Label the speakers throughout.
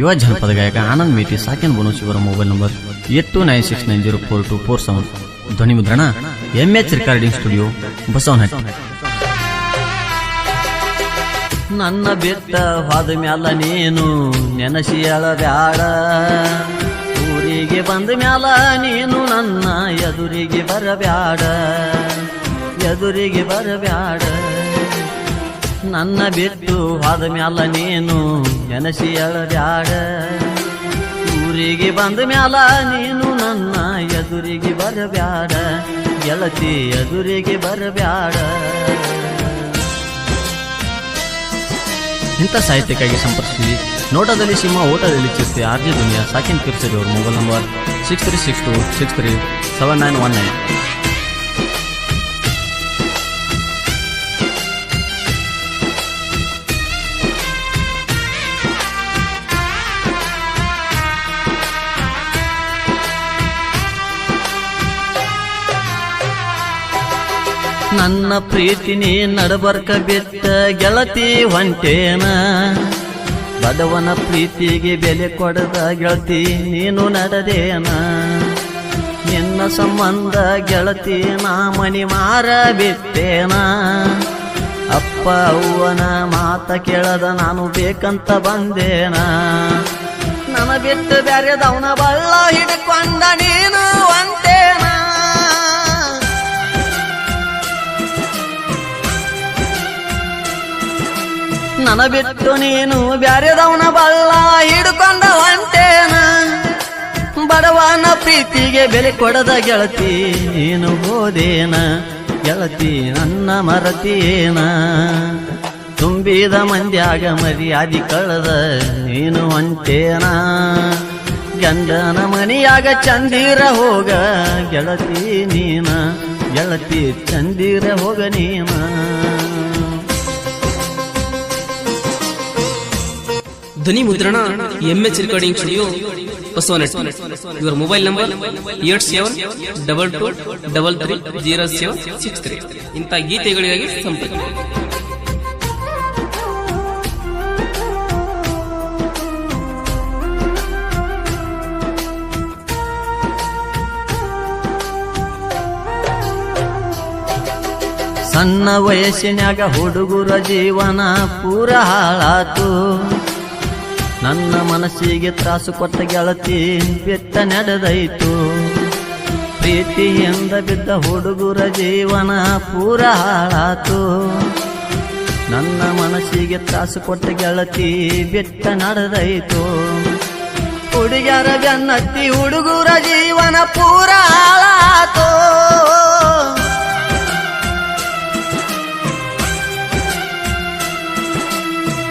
Speaker 1: ಯುವ ಜನಪದ ಗಾಯಕ ಆನಂದ್ ಮೇಟಿ, ಸಾಕಿನ್ ಬೋನಸ್ ಇವರ mobile number eight two nine six nine zero four two four seven. ಧ್ವನಿ ಮುದ್ರಣ, M H recording studio, Basavanahatti. ನನ್ನ ಬೆತ್ತ ಹೋದ ಮ್ಯಾಲ ನೀನು ನೆನಸಿ ಬ್ಯಾಡ. ಊರಿಗೆ ಬಂದ ಮ್ಯಾಲ ನೀನು ನನ್ನ ಎದುರಿಗೆ ಬರಬ್ಯಾಡ. ಎದುರಿಗೆ ಬರಬ್ಯಾಡ. ನನ್ನ ಬಿಟ್ಟು ಹೋದ ಮ್ಯಾಲ ನೀನು ಎನಸಿ ಬ್ಯಾಡ ಊರಿಗೆ ಬಂದ ಮ್ಯಾಲ ನೀನು ನನ್ನ ಎದುರಿಗೆ ಬರಬ್ಯಾಡ. ಗೆಳತಿ ಎದುರಿಗೆ ಬರಬ್ಯಾಡ. ಇಂಥ ಸಾಹಿತ್ಯಕ್ಕಾಗಿ ಸಂಪರ್ಕಿಸಿ. ನೋಟದಲ್ಲಿ ಸಿಂಹ, ಓಟದಲ್ಲಿ ಚಿರ್ತೆ ಆರ್ಜಿ ದುನಿಯಾ, ಸಾಕಿನ್ ಕಿರ್ಸರಿ ಅವ್ರ mobile number six three six two six three seven nine one nine ನನ್ನ ಪ್ರೀತಿನಿ ನಡಬರ್ಕ ಬಿತ್ತ ಗೆಳತಿ ಹೊಂಟೇನ ಬಡವನ ಪ್ರೀತಿಗೆ ಬೆಲೆ ಕೊಡದ ಗೆಳತಿ ನೀನು ನಡೆದೇನ. ನಿನ್ನ ಸಂಬಂಧ ಗೆಳತಿ ನಾ ಮಣಿ ಮಾರ ಬಿತ್ತೇನ ಅಪ್ಪ ಅವ್ವನ ಮಾತ ಕೇಳದ ನಾನು ಬೇಕಂತ ಬಂದೇನ. ನನ್ನ ಬಿಟ್ಟು ಬ್ಯಾರೆದವನ ಬಳ್ಳ ಹಿಡ್ಕೊಂಡ ನೀನು ಅಂತೇನ ನನ ಬಿಟ್ಟು ನೀನು ಬ್ಯಾರೆದವನ ಬಲ್ಲ ಹಿಡ್ಕೊಂಡ ಹೊಂಟೇನ ಬಡವನ ಪ್ರೀತಿಗೆ ಬೆಲೆ ಕೊಡದ ಗೆಳತಿ ನೀನು ಹೋದೇನ? ಗೆಳತಿ ನನ್ನ ಮರತಿಯೇನ? ತುಂಬಿದ ಮಂದ್ಯಾಗ ಮರ್ಯಾದಿ ಕಳೆದ ನೀನು ಹೊಂಟೇನ ಗಂಡನ ಮನಿಯಾಗ ಚಂದಿರ ಹೋಗ ಗೆಳತಿ ನೀನ? ಗೆಳತಿ ಚಂದಿರ ಹೋಗ ನೀನ?
Speaker 2: ಧ್ವನಿ ಮುದ್ರಣ ಎಂಎಚ್ ರೆಕಾರ್ಡಿಂಗ್ ಸ್ಟುಡಿಯೋ ಬಸವನಟ್ ಇವರ mobile number eight seven double two double three zero seven six three ಇಂಥ ಗೀತೆಗಳಿಗಾಗಿ ಸಂಪರ್ಕ.
Speaker 1: ಸಣ್ಣ ವಯಸ್ಸಿನಾಗ ಹುಡುಗರ ಜೀವನ ಪೂರ ಹಾಳಾತು. ನನ್ನ ಮನಸ್ಸಿಗೆ ತ್ರಾಸು ಕೊಟ್ಟ ಗೆಳತಿ ಬೆಟ್ಟ ನಡೆದೈತು. ಪ್ರೀತಿಯಿಂದ ಬಿದ್ದ ಹುಡುಗರ ಜೀವನ ಪೂರ ಹಾಳಾತು. ನನ್ನ ಮನಸ್ಸಿಗೆ ತ್ರಾಸು ಕೊಟ್ಟ ಗೆಳತಿ ಬೆಟ್ಟ ನಡೆದೈತು. ಹುಡುಗರ ಜನ್ನತ್ತಿ ಹುಡುಗರ ಜೀವನ ಪೂರ ಹಾಳಾತು.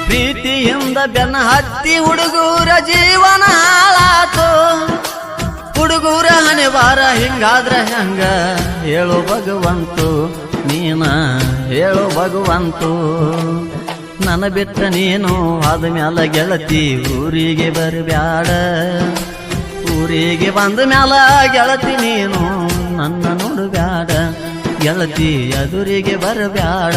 Speaker 1: ಪ್ರೀತಿಯಿಂದ ಬೆನ್ನ ಹತ್ತಿ ಹುಡುಗೂರ ಜೀವನ ಹಾಳಾತು ಹುಡುಗೂರ ಅನಿವಾರ ಹಿಂಗಾದ್ರೆ ಹಿಂಗಾದ್ರ ಹೆಂಗ? ಹೇಳು ಭಗವಂತು, ನೀನ ಹೇಳು ಭಗವಂತು. ನನ್ನ ಬಿಟ್ಟ ನೀನು ಅದ ಮ್ಯಾಲ ಗೆಳತಿ ಊರಿಗೆ ಬರಬ್ಯಾಡ. ಊರಿಗೆ ಬಂದ ಮ್ಯಾಲ ಗೆಳತಿ ನೀನು ನನ್ನ ನೋಡಬ್ಯಾಡ. ಗೆಳತಿ ಎದುರಿಗೆ ಬರಬ್ಯಾಡ.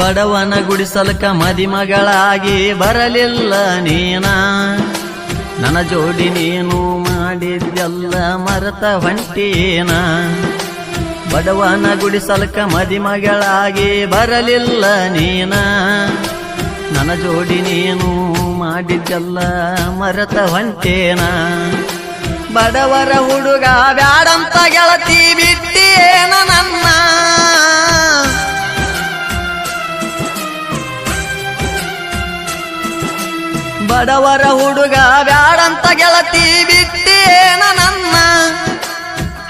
Speaker 1: ಬಡವನ ಗುಡಿಸಲಕ ಮದಿಮಗಳಾಗಿ ಬರಲಿಲ್ಲ ನೀನ. ನನ್ನ ಜೋಡಿ ನೀನು ಮಾಡಿದ್ದೆಲ್ಲ ಮರತ ಹೊಂಟೀನ ಬಡವನ ಗುಡಿಸಲಕ ಮದಿಮಗಳಾಗಿ ಬರಲಿಲ್ಲ ನೀನ. ನನ್ನ ಜೋಡಿ ನೀನು ಮಾಡಿದ್ದೆಲ್ಲ ಮರತ ಹೊಂಟೇನ ಬಡವರ ಹುಡುಗ ಬ್ಯಾಡಂತ ಗೆಳತಿ ಬಿಟ್ಟೇನ ಬಡವರ ಹುಡುಗ ಬ್ಯಾಡಂತ ಗೆಳತಿ ಬಿಟ್ಟೇನ ನನ್ನ?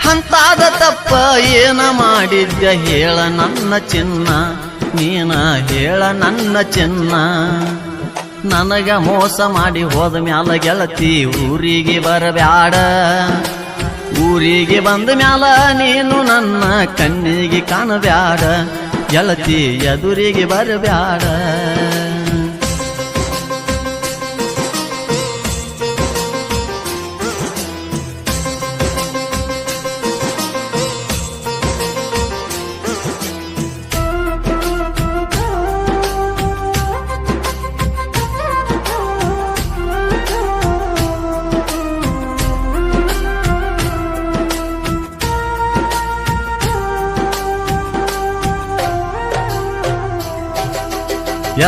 Speaker 1: ಹಂತಾದ ತಪ್ಪ ಏನ ಮಾಡಿದ್ಯ ಹೇಳ ನನ್ನ ಚಿನ್ನ, ನೀನ ಹೇಳ ನನ್ನ ಚಿನ್ನ. ನನಗ ಮೋಸ ಮಾಡಿ ಹೋದ ಮ್ಯಾಲ ಗೆಳತಿ ಊರಿಗೆ ಬರಬ್ಯಾಡ. ಊರಿಗೆ ಬಂದ ಮ್ಯಾಲ ನೀನು ನನ್ನ ಕಣ್ಣಿಗೆ ಕಾಣಬ್ಯಾಡ. ಗೆಳತಿ ಎದುರಿಗೆ ಬರಬ್ಯಾಡ.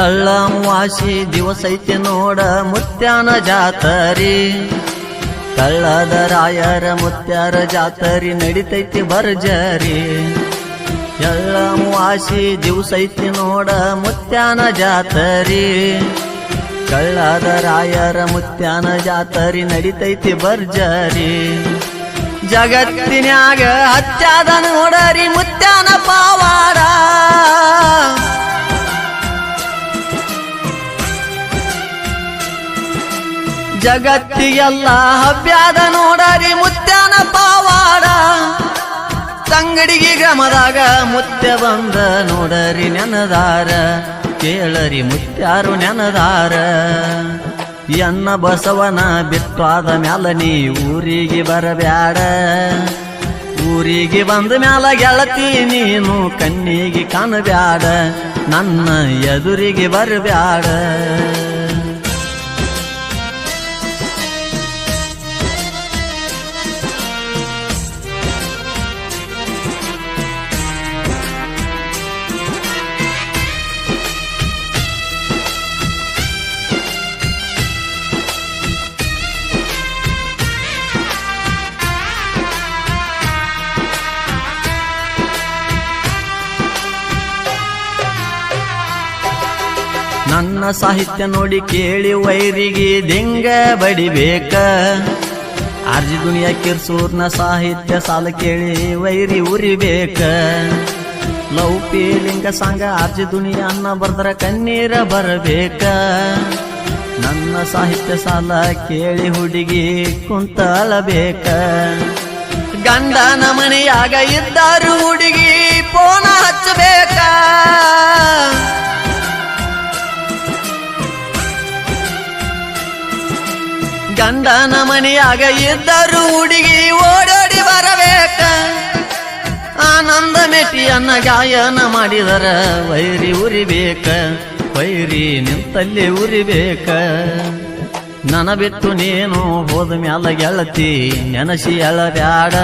Speaker 1: ಎಳ್ಳಮವಾಸಿ ವಾಸಿ ಐತಿ ನೋಡ ಮುತ್ಯಾನ ಜಾತರಿ. ಕಳ್ಳದ ರಾಯರ ಮುತ್ಯಾರ ಜಾತರಿ ನಡಿತೈತಿ ಬರ್ಜರಿ ಎಳ್ಳಮವಾಸಿ ವಾಸಿ ಐತಿ ನೋಡ ಮುತ್ಯಾನ ಜಾತರಿ. ಕಳ್ಳದ ರಾಯರ ಮುತ್ಯಾನ ಜಾತರಿ ನಡಿತೈತಿ ಬರ್ಜರಿ ಜಗತ್ತಿನ್ಯಾಗ ಹತ್ಯಾದ ನೋಡರಿ ಮುತ್ಯಾನ ಪಾವಾಡ ಜಗತ್ತಿಗೆಲ್ಲ ಹವ್ಯಾದ ನೋಡರಿ ಮುತ್ಯನ ಪಾವಾಡ. ತಂಗಡಿಗೆ ಗ್ರಾಮದಾಗ ಮುತ್ಯ ಬಂದ ನೋಡರಿ ನೆನದಾರ. ಕೇಳರಿ ಮುತ್ಯಾರು ನೆನದಾರ. ಎನ್ನ ಬಸವನ ಬಿತ್ತಾದ ಮ್ಯಾಲ ನೀ ಊರಿಗೆ ಬರಬ್ಯಾಡ. ಊರಿಗೆ ಬಂದ ಮ್ಯಾಲ ಗೆಳತಿ ನೀನು ಕಣ್ಣಿಗೆ ಕಾಣಬ್ಯಾಡ. ನನ್ನ ಎದುರಿಗೆ ಬರಬ್ಯಾಡ. ನನ್ನ ಸಾಹಿತ್ಯ ನೋಡಿ ಕೇಳಿ ವೈರಿಗೆ ದಿಂಗ ಬಡಿಬೇಕ. ಆರ್ಜಿ ದುನಿಯಾ ಕಿರ್ಸೂರ್ನ ಸಾಹಿತ್ಯ ಸಾಲ ಕೇಳಿ ವೈರಿ ಉರಿಬೇಕ. ಲವ್ ಲಿಂಗ, ಸಾಂಗ ಆರ್ಜಿ ದುನಿಯಾ ಅನ್ನ ಬರ್ದ್ರ ಕಣ್ಣೀರ ಬರಬೇಕ. ನನ್ನ ಸಾಹಿತ್ಯ ಸಾಲ ಕೇಳಿ ಹುಡುಗಿ ಕುಂತಳಬೇಕ. ಗಂಡನ ಮನೆಯಾಗ ಇದ್ದಾರು ಹುಡುಗಿ ಪೋನ ಹಚ್ಚಬೇಕ. ಗಂಡನ ಮನೆಯಾಗ ಇದ್ದರು ಹುಡುಗಿ ಓಡೋಡಿ ಬರಬೇಕ. ಆನಂದ ಮೆಟ್ಟಿಯನ್ನ ಗಾಯನ ಮಾಡಿದರ ವೈರಿ ಉರಿಬೇಕ, ವೈರಿ ನಿಂತಲ್ಲಿ ಉರಿಬೇಕ. ನನ ಬಿಟ್ಟು ನೀನು ಹೋದ ಮ್ಯಾಲ ಗೆಳತಿ, ನೆನಸಿ ಎಳಬ್ಯಾಡ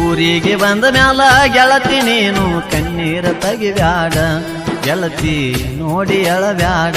Speaker 1: ಊರಿಗೆ ಬಂದ ಮ್ಯಾಲ ಗೆಳತಿ ನೀನು, ಕಣ್ಣೀರ ತೆಗಿಬ್ಯಾಡ. ಗೆಳತಿ ನೋಡಿ ಎಳಬ್ಯಾಡ